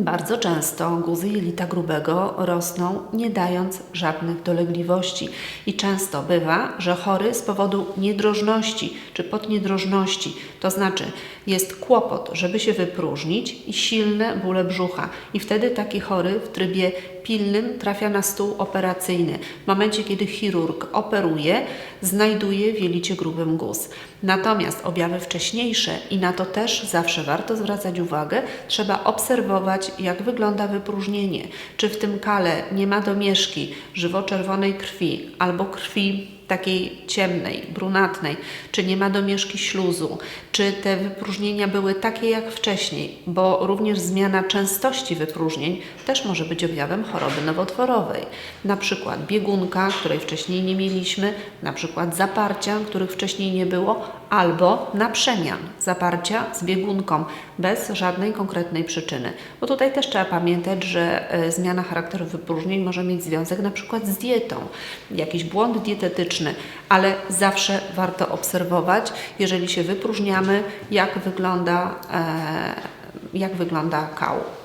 Bardzo często guzy jelita grubego rosną nie dając żadnych dolegliwości i często bywa, że chory z powodu niedrożności czy podniedrożności, to znaczy jest kłopot, żeby się wypróżnić i silne bóle brzucha i wtedy taki chory w trybie pilnym trafia na stół operacyjny. W momencie, kiedy chirurg operuje, znajduje w jelicie grubym guz. Natomiast objawy wcześniejsze, i na to też zawsze warto zwracać uwagę, trzeba obserwować, jak wygląda wypróżnienie. Czy w tym kale nie ma domieszki żywo-czerwonej krwi albo krwi takiej ciemnej, brunatnej, czy nie ma domieszki śluzu, czy te wypróżnienia były takie jak wcześniej, bo również zmiana częstości wypróżnień też może być objawem choroby nowotworowej. Na przykład biegunka, której wcześniej nie mieliśmy, na przykład zaparcia, których wcześniej nie było, albo naprzemian zaparcia z biegunką bez żadnej konkretnej przyczyny. Bo tutaj też trzeba pamiętać, że e, zmiana charakteru wypróżnień może mieć związek na przykład z dietą, jakiś błąd dietetyczny, ale zawsze warto obserwować, jeżeli się wypróżniamy, jak wygląda, e, jak wygląda kał.